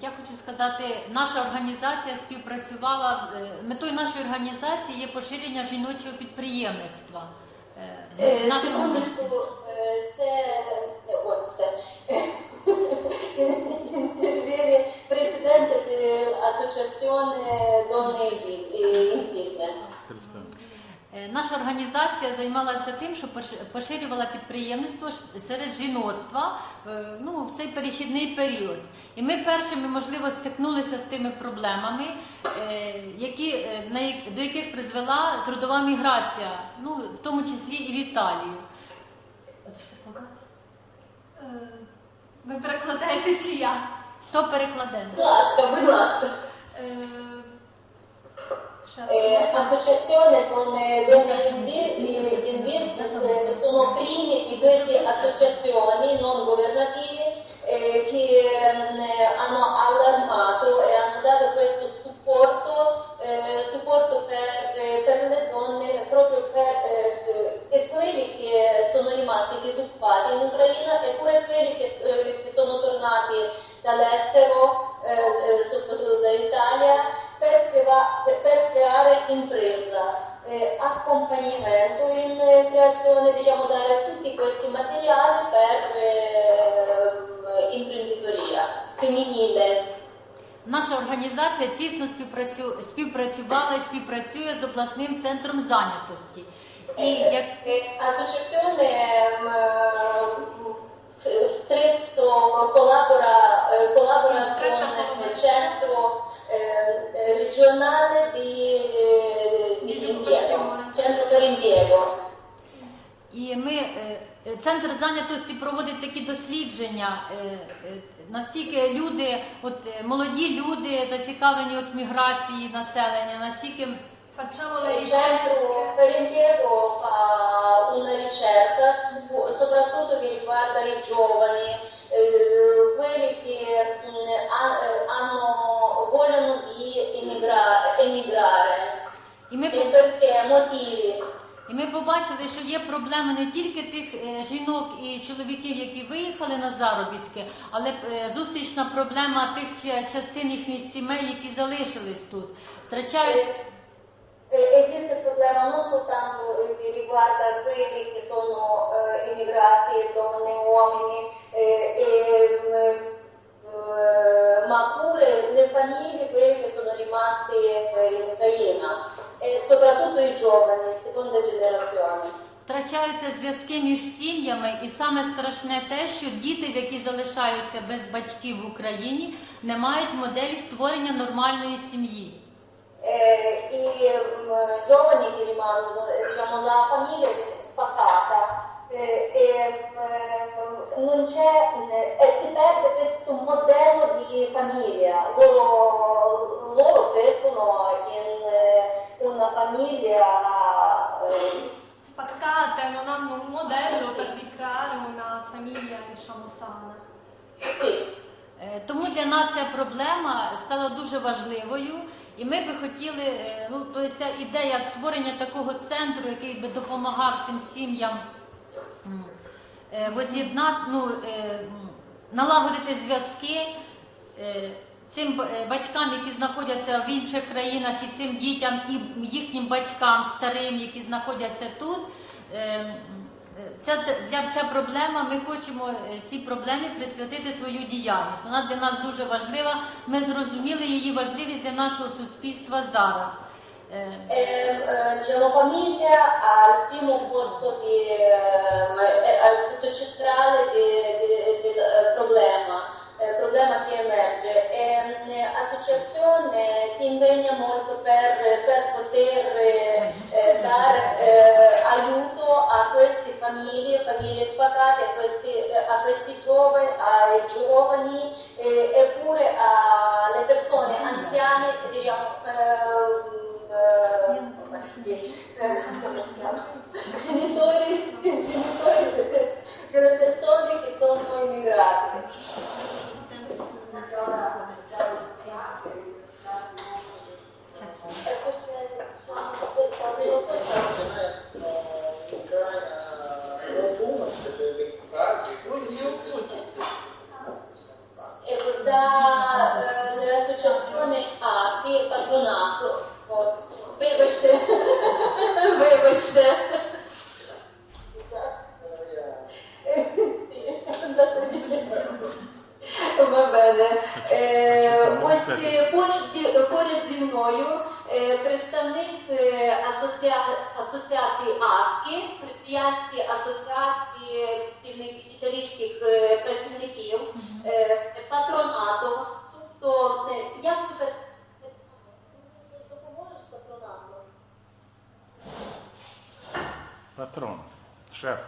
Я хочу сказати, наша організація співпрацювала е, метою нашої організації є поширення жіночого підприємництва. Е, Е, Секундочку, це о, це Donne in Business. Е, Наша організація займалася тим, що пош- поширювала підприємництво серед жіноцтва е, ну, в цей перехідний період. І ми першими, можливо, стикнулися з тими проблемами, е, які, е, до яких призвела трудова міграція, ну, в тому числі і в Італію. Е, Ви перекладаєте чи я? Хто перекладе? Будь ласка, будь ласка. eh, associazione con eh, Donne in Business, che sono primi di queste associazioni non governative eh, che ehm, hanno allarmato e hanno dato questo supporto, eh, supporto per, eh, per, le donne, proprio per, per eh, quelli che sono rimasti disoccupati in Ucraina e pure quelli che, che sono tornati dall'estero femminile. Наша організація тісно співпрацю... співпрацювала і співпрацює з обласним центром зайнятості. І як Eh, ehm, f- stretto collabora, eh, collabora con il centro eh, regionale di, eh, di impiego, Disoccupazione. centro per impiego. І ми е, е, центр зайнятості проводить такі дослідження, е, е, наскільки люди, от е, молоді люди зацікавлені от міграції населення, наскільки Facciamo centro ricerche. per impiego fa una ricerca su- soprattutto che riguarda i giovani, eh, quelli che mh, eh, hanno, vogliono di emigra- emigrare. і ми E perché motivi? І ми побачили, що є проблеми не тільки тих е, жінок і чоловіків, які виїхали на заробітки, але е, зустрічна проблема тих частин їхніх сімей, які залишились тут, втрачають. Eh, eh, esiste il problema non soltanto eh, che riguarda quelli che sono eh, immigrati, donne e uomini, eh, e, mm, eh, ma pure le famiglie, quelli che sono rimasti eh, in Ucraina, e soprattutto i giovani. Втрачаються зв'язки між сім'ями, і саме страшне те, що діти, які залишаються без батьків в Україні, не мають моделі створення нормальної сім'ї. I mm, giovani che rimangono, diciamo, la famiglia spaccata e non di loro crescono in eh, una famiglia eh, Spaccate, non hanno un modello per ricreare una famiglia, diciamo, sana. sì, Е, Тому для нас ця проблема стала дуже важливою, і ми би хотіли, е, ну тобто ця ідея створення такого центру, який би допомагав цим сім'ям е, воз'єднати, ну, е, налагодити зв'язки. Цим батькам, які знаходяться в інших країнах, і цим дітям, і їхнім батькам старим, які знаходяться тут, ця, для, ця проблема, ми хочемо е, цій проблемі присвятити свою діяльність. Вона для нас дуже важлива. Ми зрозуміли її важливість для нашого суспільства зараз. Е, E, eh, diciamo, famiglia al primo posto di, Bene. Е, Ось е, поряд поряд зі мною е, представник асоціації АКІ, християнські асоціації працівників італійських е, працівників е, патронату. Тобто, е, як тебе допоможеш патронату? Патрон, шеф.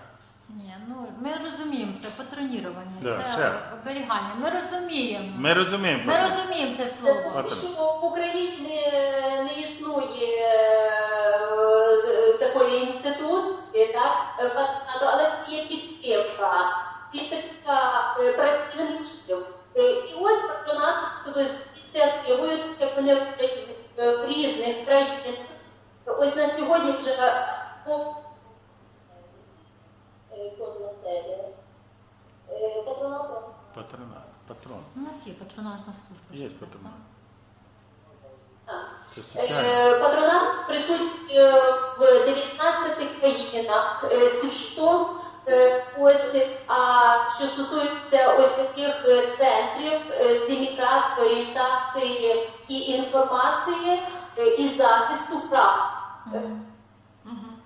Ні, ну ми розуміємо, це патронірування, Да, це шеф. оберігання. Ми розуміємо. Ми розуміємо. Ми розуміємо це слово. Патрон. Що в Україні не, не існує е, такої інституції, так, е, патронату, але є підтримка, підтримка е, працівників. Е, І ось патронат тобто, з ініціативою, так як вони в різних країнах. Ось на сьогодні вже е, по Е, кожна серія. Е, Патронату. Патронат. Патрон. У нас є патронажна служба. Є що патронат. так. Це соціально. Е, Патронат присутній е, в 19 країнах е, світу. Е, Ось, а що стосується ось таких е, центрів е, з імміграції, орієнтації і інформації е, і захисту прав. Мгм.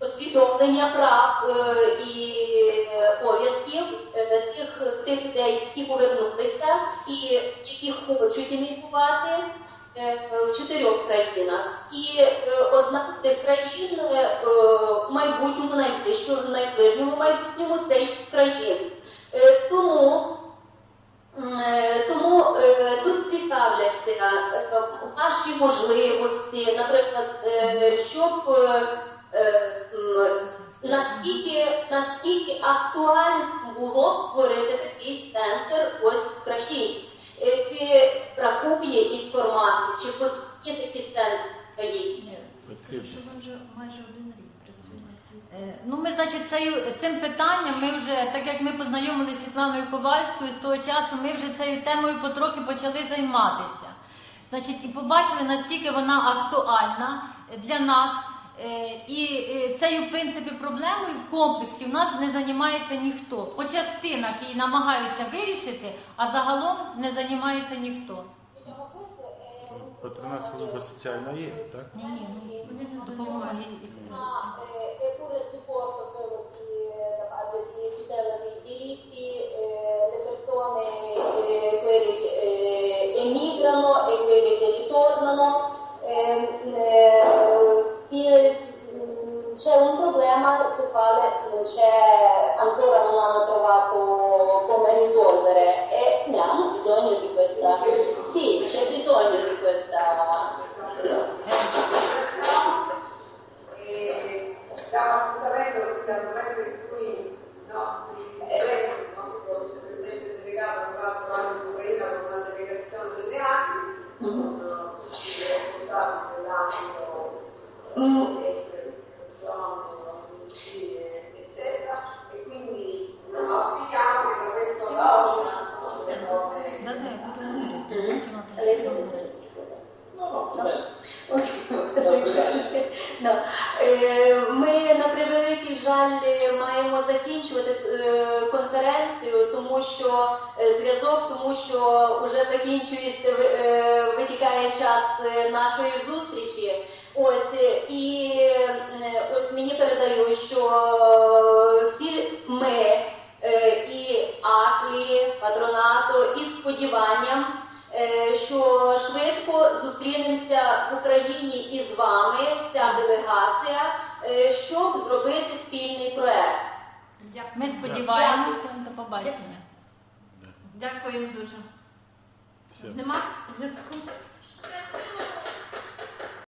усвідомлення прав е, і е, обов'язків е, тих, тих людей, які повернулися і які хочуть іммігрувати е, в чотирьох країнах. І е, одна з цих країн е, е, в майбутньому, найближчому, найближчому майбутньому це є країн. Е, Тому е, Тому е, тут цікавляться е, ваші можливості, наприклад, е, щоб е, е, наскільки, наскільки актуально було створити такий центр ось в країні. Е, Чи бракує інформації, чи потрібні такі центри. Що ви вже майже один рік працюєте Е, Ну, ми, значить, цею, цим питанням ми вже, так як ми познайомилися з Світланою Ковальською, з того часу ми вже цією темою потрохи почали займатися. Значить, і побачили, наскільки вона актуальна для нас. Е, І е, цією, в принципі, проблемою в комплексі в нас не займається ніхто. По частинах її намагаються вирішити, а загалом не займається ніхто. Патронат служба соціальна є, так? Ні, ні, Вони не ну, допомога є. Ma eh, è pure supporto quello di, c'è un problema sul quale non c'è, ancora non hanno trovato come risolvere e ne hanno bisogno di questa, sì, c'è bisogno. Di questa. Stiamo appuntamento perché al momento in cui i nostri colleghi, il nostro vicepresidente delegato, tra l'altro anche in Ucraina con una delegazione delle ACI, sono responsabili dell'ambito тому що е, зв'язок, тому що вже закінчується, е, витікає час е, нашої зустрічі. Ось і ось мені передають, що всі ми і АКЛІ, патронату, і сподіванням що швидко зустрінемося в Україні із вами, вся делегація, щоб зробити спільний проект. Ми сподіваємося до побачення. Дякуємо дуже. Все. Нема зв'язку?